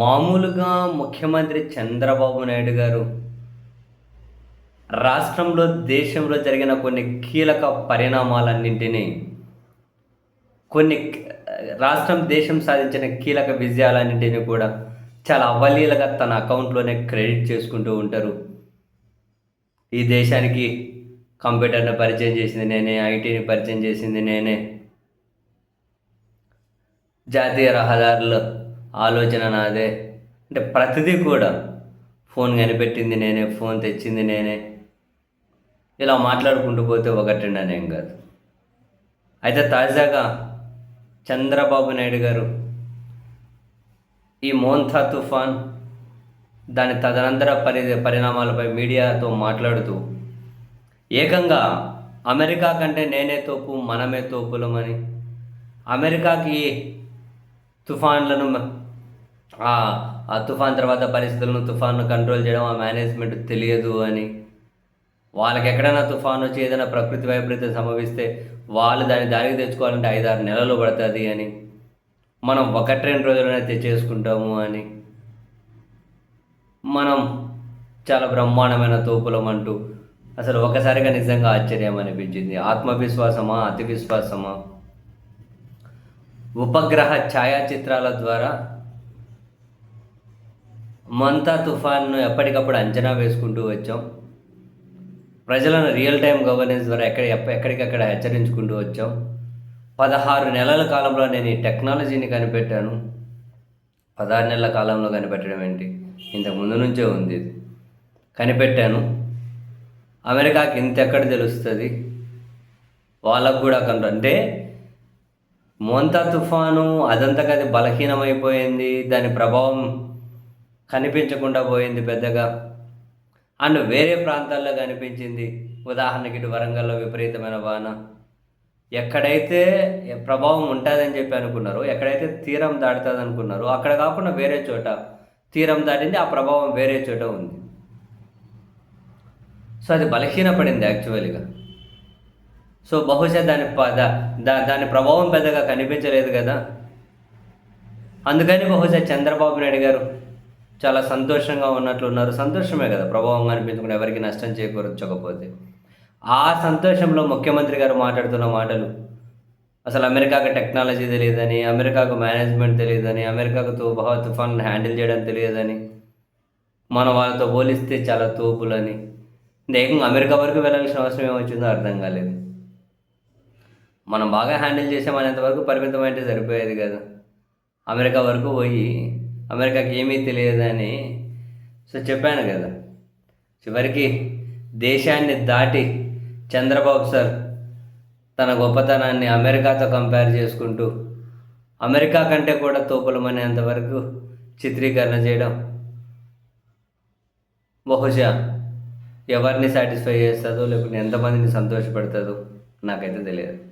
మామూలుగా ముఖ్యమంత్రి చంద్రబాబు నాయుడు గారు రాష్ట్రంలో దేశంలో జరిగిన కొన్ని కీలక పరిణామాలన్నింటినీ కొన్ని రాష్ట్రం దేశం సాధించిన కీలక విజయాలన్నింటినీ కూడా చాలా అవలీలగా తన అకౌంట్లోనే క్రెడిట్ చేసుకుంటూ ఉంటారు. ఈ దేశానికి కంప్యూటర్ని పరిచయం చేసింది నేనే ఐటీని పరిచయం చేసింది నేనే. జాతీయ రహదారులు ఆలోచన నాదే. అంటే ప్రతిదీ కూడా ఫోన్ కనిపెట్టింది నేనే ఫోన్ తెచ్చింది నేనే. ఇలా మాట్లాడుకుంటూ పోతే ఒకటి రెండు అనేం కాదు. అయితే తాజాగా చంద్రబాబు నాయుడు గారు ఈ మోన్థా తుఫాన్ దాని తదనంతర పరి పరిణామాలపై మీడియాతో మాట్లాడుతూ ఏకంగా అమెరికా కంటే నేనే తోపు మనమే తోపులమని అమెరికాకి తుఫాన్లను ఆ తుఫాన్ తర్వాత పరిస్థితులను తుఫాన్ను కంట్రోల్ చేయడం ఆ మేనేజ్మెంట్ తెలియదు అని. వాళ్ళకి ఎక్కడైనా తుఫాన్ వచ్చి ఏదైనా ప్రకృతి వైపరీత్యం సంభవిస్తే వాళ్ళు దాన్ని దారికి తెచ్చుకోవాలంటే ఐదారు నెలలు పడుతుంది అని. మనం ఒకటి రెండు రోజులనే తెచ్చేసుకుంటాము అని. మనం చాలా బ్రహ్మాండమైన తోపులం అంటూ అసలు ఒకసారిగా నిజంగా ఆశ్చర్యం అనిపించింది. ఆత్మవిశ్వాసమా అతి విశ్వాసమా ఉపగ్రహ ఛాయాచిత్రాల ద్వారా మంతా తుఫాన్ను ఎప్పటికప్పుడు అంచనా వేసుకుంటూ వచ్చాం. ప్రజలను రియల్ టైం గవర్నెన్స్ ద్వారా ఎక్కడ ఎక్కడికక్కడ హెచ్చరించుకుంటూ వచ్చాం. పదహారు నెలల కాలంలో నేను ఈ టెక్నాలజీని కనిపెట్టాను. పదహారు నెలల కాలంలో కనిపెట్టడం ఏంటి? ఇంతకు ముందు నుంచే ఉంది ఇది. కనిపెట్టాను. అమెరికాకి ఇంతెక్కడ తెలుస్తుంది? వాళ్ళకు కూడా కంటే అంటే మోంతా తుఫాను అదంతా అది బలహీనమైపోయింది. దాని ప్రభావం కనిపించకుండా పోయింది పెద్దగా. అండ్ వేరే ప్రాంతాల్లో కనిపించింది. ఉదాహరణకి ఇటు వరంగల్లో విపరీతమైన వాన. ఎక్కడైతే ప్రభావం ఉంటుందని చెప్పి అనుకున్నారో ఎక్కడైతే తీరం దాటుతుంది అనుకున్నారో అక్కడ కాకుండా వేరే చోట తీరం దాటింది ఆ ప్రభావం వేరే చోట ఉంది. సో అది బలహీనపడింది యాక్చువల్గా సో బహుశా దాని పద దా- దాని ప్రభావం పెద్దగా కనిపించలేదు కదా. అందుకని బహుశా చంద్రబాబు నాయుడు గారు చాలా సంతోషంగా ఉన్నట్లున్నారు. సంతోషమే కదా ప్రభావం కనిపించకుండా ఎవరికి నష్టం చేకూర్చకపోతే. ఆ సంతోషంలో ముఖ్యమంత్రి గారు మాట్లాడుతున్న మాటలు అసలు అమెరికాకు టెక్నాలజీ తెలియదని అమెరికాకు మేనేజ్మెంట్ తెలియదని అమెరికాకు తో తుఫాన్ హ్యాండిల్ చేయడం తెలియదని మనం వాళ్ళతో పోలిస్తే చాలా తోపులని. ఏకంగా అమెరికా వరకు వెళ్ళాల్సిన అవసరం ఏమొచ్చిందో అర్థం కాలేదు. మనం బాగా హ్యాండిల్ చేసామనేంత వరకు పరిమితమైతే సరిపోయేది కదా. అమెరికా వరకు పోయి అమెరికాకి ఏమీ తెలియదని సో చెప్పాను కదా. చివరికి దేశాన్ని దాటి చంద్రబాబు సార్ తన గొప్పతనాన్ని అమెరికాతో కంపేర్ చేసుకుంటూ అమెరికా కంటే కూడా తోపులమనేంతవరకు చిత్రీకరణ చేయడం బహుశా ఎవరిని సాటిస్ఫై చేస్తుందో లేకుంటే ఎంతమందిని సంతోషపెడుతుందో నాకైతే తెలియదు.